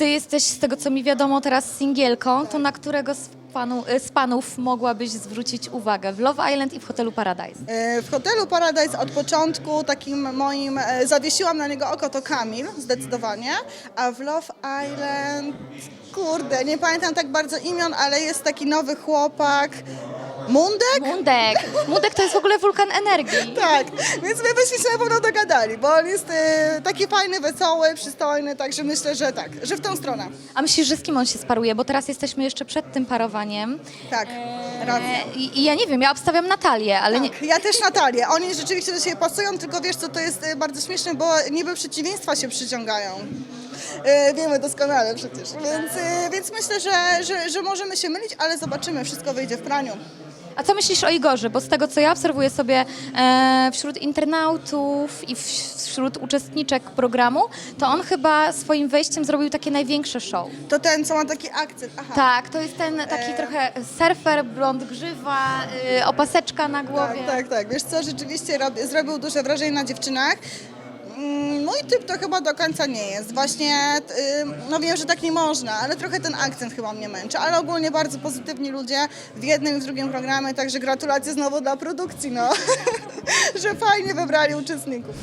Ty jesteś, z tego co mi wiadomo, teraz singielką, to na którego z, panu, y, z panów mogłabyś zwrócić uwagę? W Love Island i w hotelu Paradise. E, W hotelu Paradise od początku takim moim, e, zawiesiłam na niego oko to Kamil, zdecydowanie, a w Love Island, kurde, nie pamiętam tak bardzo imion, ale jest taki nowy chłopak, Mundek? Mundek. Mundek to jest w ogóle wulkan energii. Tak, więc my byśmy się na pewno dogadali, bo on jest e, taki fajny, wesoły, przystojny, także myślę, że tak, że w tą stronę. A myślisz, że z kim on się sparuje? Bo teraz jesteśmy jeszcze przed tym parowaniem. Tak, racja. E, I, I ja nie wiem, ja obstawiam Natalię, ale nie... Tak, ja też Natalię. Oni rzeczywiście do siebie pasują, tylko wiesz co, to jest e, bardzo śmieszne, bo niby przeciwieństwa się przyciągają. E, wiemy doskonale przecież. Więc, e, więc myślę, że, że, że możemy się mylić, ale zobaczymy, wszystko wyjdzie w praniu. A co myślisz o Igorze? Bo z tego, co ja obserwuję sobie e, wśród internautów i w, wśród uczestniczek programu, to on chyba swoim wejściem zrobił takie największe show. To ten, co ma taki akcent. Aha. Tak, to jest ten taki E. trochę surfer, blond grzywa, y, opaseczka na głowie. Tak, tak, tak. Wiesz co, rzeczywiście rob, zrobił duże wrażenie na dziewczynach. Mm, Mój typ to chyba do końca nie jest. Właśnie, y, no wiem, że tak nie można, ale trochę ten akcent chyba mnie męczy. Ale ogólnie bardzo pozytywni ludzie w jednym i w drugim programie, także gratulacje znowu dla produkcji, no. że fajnie wybrali uczestników.